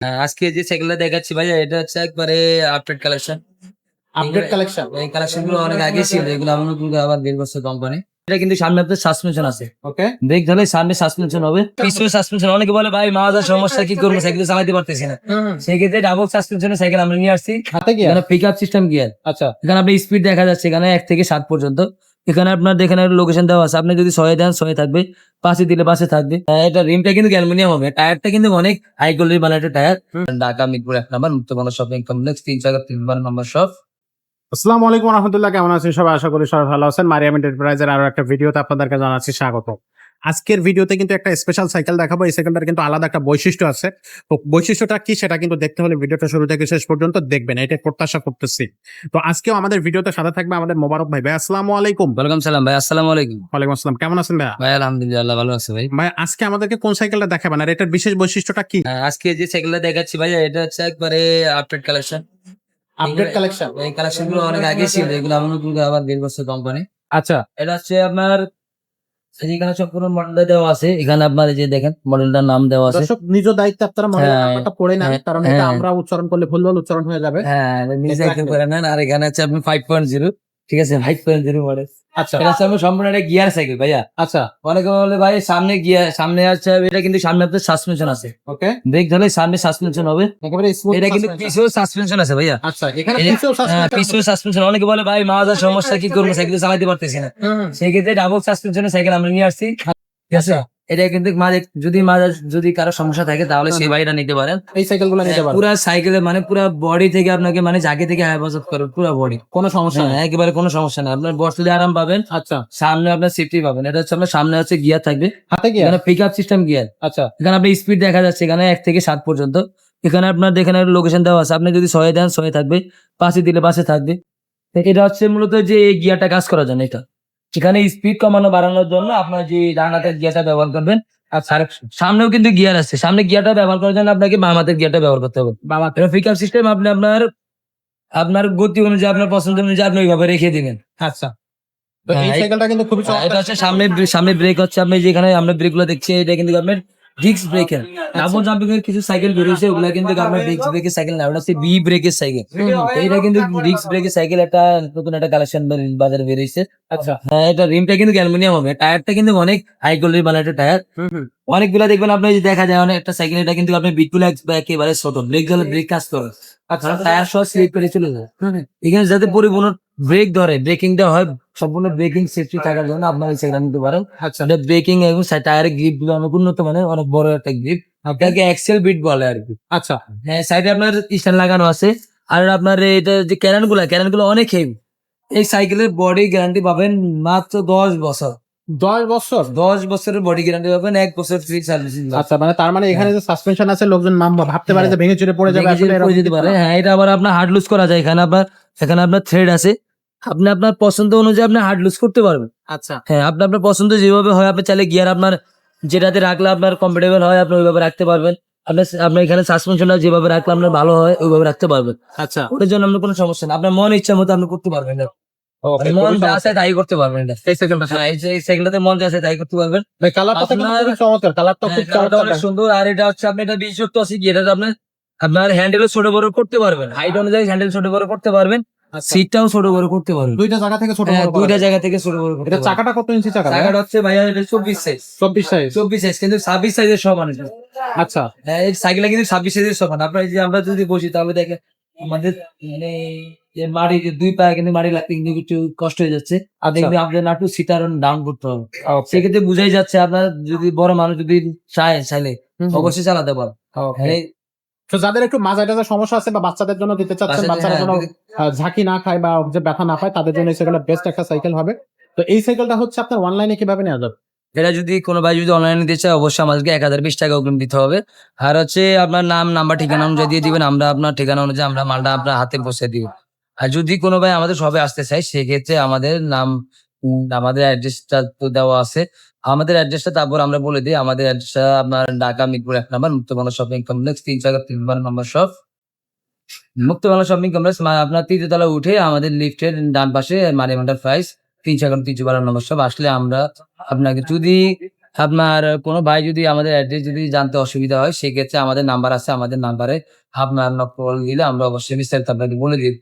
হ্যাঁ, আজকে যে সাইকেলটা দেখাচ্ছি ভাইয়া এটা হচ্ছে একবারে আপডেট কালেকশন আপডেট কালেকশন এই কালেকশনগুলো অনেক আগে ছিল এগুলো আমরা কিন্তু আবার বের করছে কোম্পানি এটা কিন্তু সামনে আপনার সাসপেনশন আছে। ওকে ব্রেক ধরলে সামনে সাসপেনশন হবে। পিছনে সাসপেনশন অনেকে বলে ভাই মাঝার সমস্যা কি করব? সাইকেল চালাতে পারতেছি না। সেই ক্ষেত্রে ডাবল সাসপেনশনের সাইকেল আমরা নিয়ে আসছি। হাতে কি পিক আপ সিস্টেম গিয়ার আচ্ছা। এখানে আপনি স্পিড দেখা যাচ্ছে এখানে এক থেকে সাত পর্যন্ত। এখানে আপনার এখানে লোকেশন দেওয়া আছে। আপনি যদি ছয় দেন ছয় থাকবে। পাশে দিলে পাশে থাকবে। এটা রিমটা কিন্তু অ্যালুমিনিয়াম হবে। টায়ারটা কিন্তু অনেক হাই কোয়ালিটির বানানো একটা টায়ার। ঢাকা মিরপুর এক নাম্বার মুক্তমালা শপিং কমপ্লেক্স তিন চার তিন নাম্বার নম্বর শপ আসসালামু আলাইকুম রহমতুল্লাহ। কেমন আছেন সবাই? আশা করি সবাই ভালো আছেন। মারিয়াম এন্টারপ্রাইজের আরও একটা ভিডিওতে আপনাদেরকে জানাচ্ছি স্বাগত আজকের ভিডিওতে কিন্তু একটা স্পেশাল সাইকেল দেখাবো। এই সাইকেলটার কিন্তু আলাদা একটা বৈশিষ্ট্য আছে। তো বৈশিষ্ট্যটা কি সেটা কিন্তু দেখতে হলে ভিডিওটা শুরু থেকে শেষ পর্যন্ত দেখবেন। এটা প্রত্যাশা করতেছি। তো আজকেও আমাদের ভিডিওতে সাথে থাকবে আমাদের মোবারক ভাই। ভাই আসসালামু আলাইকুম। ওয়েলকাম সালাম ভাই আসসালামু আলাইকুম। ওয়ালাইকুম আসসালাম। কেমন আছেন ভাইয়া? ভাই আলহামদুলিল্লাহ ভালো আছে ভাই। ভাই আজকে আমাদেরকে কোন সাইকেলটা দেখাবেন? আর এটার বিশেষ বৈশিষ্ট্যটা কি? হ্যাঁ, আজকে যে সাইকেলটা দেখাচ্ছি ভাইয়া এটা হচ্ছে একবারে আপডেট কালেকশন আপডেট কালেকশন এই কালেকশনগুলো অনেক আগে ছিল এগুলো আমরা আবার বের করছে কোম্পানি আচ্ছা। এটা হচ্ছে আপনার এখানে সম্পূর্ণ মডেলটা দেওয়া আছে। এখানে আপনার যে দেখেন মডেলটার নাম দেওয়া আছে। দর্শক নিজ দায়িত্বে আপনারা মনে হ্যাঁ, পড়ে নেন হ্যাঁ, কারণ এটা হ্যাঁ। আমরা উচ্চারণ করলে ভুলভাল উচ্চারণ হয়ে যাবে। হ্যাঁ নিজে করে নেন আর এখানে হচ্ছে আপনি ফাইভ পয়েন্ট জিরো ঠিক আছে ফাইভ পয়েন্ট জিরো মডেল আচ্ছা। এটা হচ্ছে সম্পূর্ণ একটা গিয়ার সাইকেল ভাইয়া। আচ্ছা। অনেকে বলে ভাই সামনে গিয়ার সামনে আছে এটা কিন্তু সামনে আপনার সাসপেনশন আছে। ওকে। ব্রেক ধরলে সামনে সাসপেনশন হবে। এটা কিন্তু সাসপেনশন আছে ভাইয়া। আচ্ছা এখানে হ্যাঁ সাসপেনশন অনেকে বলে ভাই সমস্যা কি করব সাইকেল চালাতে পারতেছি না। হুম, সেই ক্ষেত্রে ডাবল সাসপেনশনের সাইকেল আমরা নিয়ে আসছি। ঠিক আছে এটা কিন্তু মাঝে যদি মাঝে যদি কারও সমস্যা থাকে তাহলে সেই বাইরা নিতে পারেন। এই সাইকেলগুলো নিতে পারবে পুরা সাইকেলে মানে পুরা বডি থেকে আপনাকে মানে জাগে থেকে হেফাজত করে পুরা বডি কোনো সমস্যা নেই। একেবারে কোনো সমস্যা নেই। আপনার বসলে আরাম পাবেন আচ্ছা। সামনে আপনার সেফটি পাবেন। এটা হচ্ছে আপনার সামনে হচ্ছে গিয়ার থাকবে। হাতে কি এখানে পিক আপ সিস্টেম গিয়ার আচ্ছা। এখানে আপনি স্পিড দেখা যাচ্ছে এখানে এক থেকে সাত পর্যন্ত। এখানে আপনার এখানে লোকেশন দেওয়া আছে। আপনি যদি ছয় দেন ছয় থাকবে। পাশে দিলে পাশে থাকবে। এটা হচ্ছে মূলত যে এই গিয়ারটা কাজ করার জন্য এটা। এখানে স্পিড কমানো বাড়ানোর জন্য আপনার যে ডান হাতের গিয়ারটা ব্যবহার করবেন আর সামনেও কিন্তু গিয়ার আছে। সামনে গিয়ারটা ব্যবহার করার জন্য আপনাকে বাম হাতের গিয়ারটা ব্যবহার করতে হবে। পিক আপ সিস্টেম আপনি আপনার আপনার গতি অনুযায়ী আপনার পছন্দ অনুযায়ী আপনি ওইভাবে রেখে দিবেন। আচ্ছা। এই হ্যাঁ, সাইকেলটা কিন্তু খুবই এটা হচ্ছে সামনে সামনে ব্রেক হচ্ছে। আপনি যেখানে আমরা ব্রেকগুলো দেখছি এটা কিন্তু আপনার ডিস্ক ব্রেকের ডাবল জাম্পিং কিছু সাইকেল বেরিয়েছে ওগুলা কিন্তু আপনার ডিস্ক ব্রেকের সাইকেল না ওটা হচ্ছে বি ব্রেকের সাইকেল এটা কিন্তু ডিস্ক ব্রেকের সাইকেল একটা নতুন একটা কালেকশন বাজারে বেরিয়েছে। আচ্ছা। হ্যাঁ এটা রিমটা কিন্তু অ্যালুমিনিয়াম হবে। টায়ারটা কিন্তু অনেক হাই কোয়ালিটির বানানো একটা টায়ার। অনেকগুলা দেখবেন আপনি দেখা যায় অনেক একটা সাইকেল এটা কিন্তু আপনি বিটুল একেবারে ছোট। ব্রেক ধরলে ব্রেক কাজ করে। আচ্ছা। টায়ার সহ স্লিপ করে চলে যায়। এখানে যাতে পরিপূর্ণ ব্রেক ধরে ব্রেকিংটা হয় সম্পূর্ণ ব্রেকিং সেফটি থাকার জন্য আপনার সাইকেল নিতে পারেন। আচ্ছা। এটা ব্রেকিং এবং টায়ারের গ্রিপগুলো অনেক উন্নত মানের অনেক বড় একটা গ্রিপ আপনাকে এক্সেল বিট বলে আর কি। আচ্ছা। হ্যাঁ সাইডে আপনার স্ট্যান্ড লাগানো আছে। আর আপনার এটা যে ক্যারেনগুলা ক্যারেনগুলো অনেক হেভি এই সাইকেলের বডি গ্যারান্টি পাবেন মাত্র দশ বছর। দশ বছর? দশ বছরের বডি গ্যারান্টি পাবেন এক বছর ফ্রি সার্ভিসিং আচ্ছা মানে তার মানে এখানে যে সাসপেনশন আছে লোকজন মাম ভাবতে পারে যে ভেঙে চুরে পড়ে যাবে আসলে এরকম যেতে পারে। হ্যাঁ এটা আবার আপনার হার্ড লুজ করা যায়। এখানে আপনার এখানে আপনার থ্রেড আছে। আপনি আপনার পছন্দ অনুযায়ী আপনি হার্ড লুজ করতে পারবেন। আচ্ছা। হ্যাঁ আপনি আপনার পছন্দ যেভাবে হয় আপনি চাইলে গিয়ার আপনার যেটাতে রাখলে আপনার কমফোর্টেবল হয় আপনি ওইভাবে রাখতে পারবেন। আপনার আপনার এখানে সাসপেনশনটা যেভাবে রাখলে আপনার ভালো হয় ওইভাবে রাখতে পারবেন। আচ্ছা। ওটার জন্য আপনার কোনো সমস্যা নেই। আপনার মন ইচ্ছা মতো আপনি করতে পারবেন। না মন যা আছে। তাই করতে পারবেন। এটা এই সাইকেলটা হ্যাঁ এই যে- মন যা আছে তাই করতে পারবেন। ভাই কালারটা তো আপনার- খুব চমৎকার। কালারটা খুব হ্যাঁ, চমৎকার। অনেক সুন্দর। আর এটা হচ্ছে আপনি এটা বিশেষত্ব আছে কি? এটা আপনার আপনার হ্যান্ডেলও ছোট বড় করতে পারবেন। হাইট অনুযায়ী হ্যান্ডেল ছোট বড় করতে পারবেন। আচ্ছা। সিটটাও ছোট বড় করতে পারবেন দুইটা জায়গা থেকে ছোট হ্যাঁ, বড় দুইটা জায়গা থেকে ছোট বড় এটা চাকাটা কত ইঞ্চি চাকা জায়গাটা হচ্ছে ভাইয়া এটা চব্বিশ সাইজ চব্বিশ সাইজ চব্বিশ সাইজ কিন্তু ছাব্বিশ সাইজের সমান এটা। আচ্ছা হ্যাঁ এই সাইকেলটা কিন্তু ছাব্বিশ সাইজের সমান আপনার যে আমরা যদি বসি তাহলে দেখে আমাদের মানে যে মাড়ি যে দুই পায়ে কিন্তু মাড়ি লাগতে কিন্তু একটু কষ্ট হয়ে যাচ্ছে আর আচ্ছা। দেখবেন আপনাদের নাটু সিটার ডাউন করতে হবে Okay. সেক্ষেত্রে বুঝাই যাচ্ছে আপনার যদি বড় মানুষ যদি চায় চাইলে। অবশ্যই চালাতে পারে Okay. হ্যাঁ তো যাদের একটু মাজা টাজা সমস্যা আছে বা বাচ্চাদের জন্য দিতে চাচ্ছেন বাচ্চারা হ্যাঁ, যেন ঝাঁকি না খায় বা যে ব্যথা না পায় তাদের জন্য এই সাইকেলটা বেস্ট একটা সাইকেল হবে। তো এই সাইকেলটা হচ্ছে আপনার অনলাইনে কীভাবে নেওয়া যাবে? এটা যদি কোনো ভাই যদি অনলাইনে নিতে চায় অবশ্যই আমাদেরকে এক হাজার বিশ টাকা অগ্রিম দিতে হবে। আর হচ্ছে আপনার নাম নাম্বার ঠিকানা অনুযায়ী দিয়ে দিবেন আমরা আপনার ঠিকানা অনুযায়ী আমরা মালটা আপনার হাতে পৌঁছে দিব। আর যদি কোনো ভাই আমাদের সবে আসতে চায় সেক্ষেত্রে আমাদের নাম আমাদের অ্যাড্রেসটা তো দেওয়া আছে। আমাদের অ্যাড্রেসটা তারপর আমরা বলে দিই। আমাদের অ্যাড্রেসটা আপনার ঢাকা মিরপুর এক নাম্বার মুক্তমালা শপিং কমপ্লেক্স তিন চার তিন বার number shop Muktamala shopping complex আপনার তৃতীয়তলা উঠে আমাদের লিফটের ডান পাশে মানি মান্ডার প্রাইস তিন চার তিনশো বারো নম্বর শপ আসলে আমরা আপনাকে যদি আপনার কোনো ভাই যদি আমাদের অ্যাড্রেস যদি জানতে অসুবিধা হয়, সেক্ষেত্রে আমাদের নাম্বার আছে, আমাদের নাম্বারে আপনার কল দিলে আমরা অবশ্যই বিস্তারিত আপনাকে বলে দিই।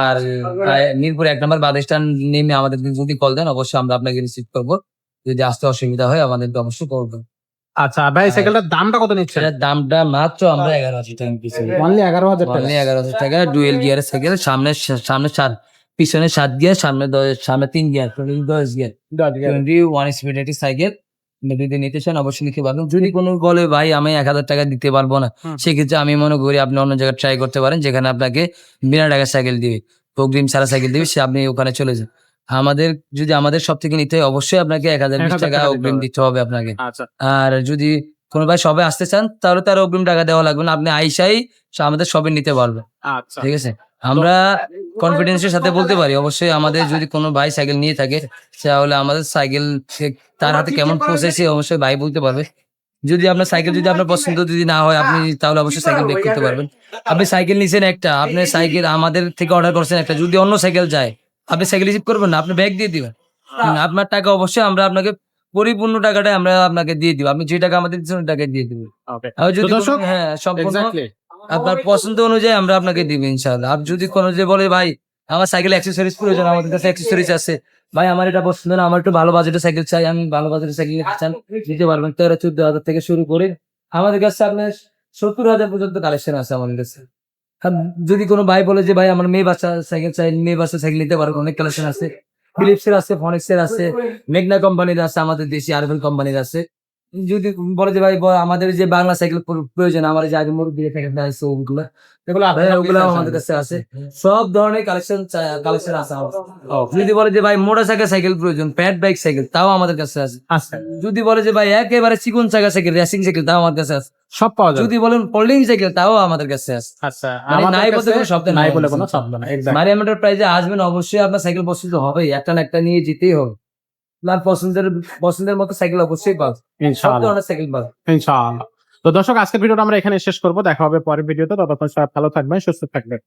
আর মিরপুর এক নম্বর বাস স্ট্যান্ড নেমে আমাদের যদি কল দেন, অবশ্যই আমরা আপনাকে রিসিভ করব। যদি আসতে অসুবিধা হয় আমাদেরকে অবশ্যই করব আচ্ছা ভাই সাইকেলটার দামটা কত নিচ্ছেন সেটার দামটা মাত্র আমরা এগারো হাজার টাকা পিছনে অনলি এগারো হাজার টাকা? অনলি এগারো হাজার টাকা ডুয়েল গিয়ারের সাইকেল সামনে সামনে সাত পিছনে সাত গিয়ার সামনে দশ- সামনে তিন গিয়ার দশ গিয়ার টোয়েন্টি ওয়ান স্পিড একটি সাইকেল। যদি নিতে চান অবশ্যই নিতে পারবেন। যদি কোনো বলে ভাই আমি এক হাজার টাকা দিতে পারব না সেক্ষেত্রে আমি মনে করি আপনি অন্য জায়গায় ট্রাই করতে পারেন যেখানে আপনাকে বিনা টাকার সাইকেল দিবে প্রোগ্রিম ছাড়া সাইকেল দিবে সে আপনি ওখানে চলে যান। আমাদের যদি আমাদের সব থেকে নিতে হয় অবশ্যই আপনাকে এক হাজার বিশ টাকা অগ্রিম দিতে হবে আপনাকে। আচ্ছা। আর যদি কোনো ভাই সবে আসতে চান তাহলে তার অগ্রিম টাকা দেওয়া লাগবে না। আপনি আইসাই আমাদের সবে নিতে পারবেন আচ্ছা। ঠিক আছে? আমরা কনফিডেন্সের সাথে বলতে পারি। অবশ্যই আমাদের যদি কোনো ভাই সাইকেল নিয়ে থাকে তাহলে আমাদের সাইকেল তার হাতে কেমন পৌঁছেছে অবশ্যই ভাই বলতে পারবে। যদি আপনার সাইকেল যদি আপনার পছন্দ যদি না হয় আপনি তাহলে অবশ্যই সাইকেল বেক করতে পারবেন। আপনি সাইকেল নিছেন একটা আপনি সাইকেল আমাদের থেকে অর্ডার করছেন একটা। যদি অন্য সাইকেল যায় আপনি সাইকেল রিসিভ করবেন না আপনি ব্যাগ দিয়ে দিবেন। আপনার টাকা অবশ্যই আমরা আপনাকে পরিপূর্ণ টাকাটা আমরা আপনাকে দিয়ে দিব। আপনি যে টাকা আমাদের দিচ্ছেন ওই টাকা দিয়ে দিবেন। আর যদি হ্যাঁ সম্পূর্ণ আপনার পছন্দ অনুযায়ী আমরা আপনাকে দিব ইনশাআল্লাহ। আর যদি কোনো যে বলে ভাই আমার সাইকেল অ্যাক্সেসরিজ প্রয়োজন আমাদের কাছে অ্যাক্সেসরিজ আছে। ভাই আমার এটা পছন্দ না আমার একটু ভালো বাজেটের সাইকেল চাই আমি ভালো বাজেটের সাইকেল নিতে চান দিতে পারবেন। তেরো চোদ্দ হাজার থেকে শুরু করে আমাদের কাছে আপনার সত্তর হাজার পর্যন্ত কালেকশন আছে আমাদের কাছে। যদি কোনো ভাই বলে যে, ভাই, আমার মেয়ে বাচ্চা সাইকেল চাই মেয়ে বাচ্চা সাইকেল নিতে পারব অনেক কালেকশন আছে। ফিলিপসের আছে ফনিক্সের আছে মেঘনা কোম্পানির আছে, আমাদের দেশি আরভেল কোম্পানির আছে। যদি বলে যে ভাই আমাদের যে বাংলা সাইকেল প্রয়োজন আমার যে আগে মুরব্বী সাইকেল আছে ওগুলো। এগুলো ওগুলো আমাদের কাছে আছে। সব ধরনের কালেকশন কালেকশন আছে যদি বলে যে ভাই মোটর সাইকেল সাইকেল প্রয়োজন প্যাড বাইক সাইকেল তাও আমাদের কাছে আছে। যদি বলে যে ভাই একেবারে চিকন চাকা সাইকেল রেসিং সাইকেল তাও আমার কাছে আছে। সব পাওয়া যাবে। যদি বলেন ফোল্ডিং সাইকেল তাও আমাদের কাছে আছে। আচ্ছা মানে নাই বলতে কোনো শব্দ নাই। নাই বলে আমাদের কোনো। শব্দ না এক্স্যাক্ট মারিয়ামেটার প্রাইজে আসবেন অবশ্যই আপনার সাইকেল পছন্দ হবেই একটা না একটা নিয়ে যেতেই হবে। আপনার পছন্দের পছন্দের মতো সাইকেল অবশ্যই পাবেন ইনশাআল্লাহ। ধরনের সাইকেল পাবেন ইনশাআল্লাহ। তো দর্শক আজকের ভিডিওটা আমরা এখানে শেষ করব। দেখা হবে পরের ভিডিওতে। ততক্ষণ সবাই ভালো থাকবেন সুস্থ থাকবেন।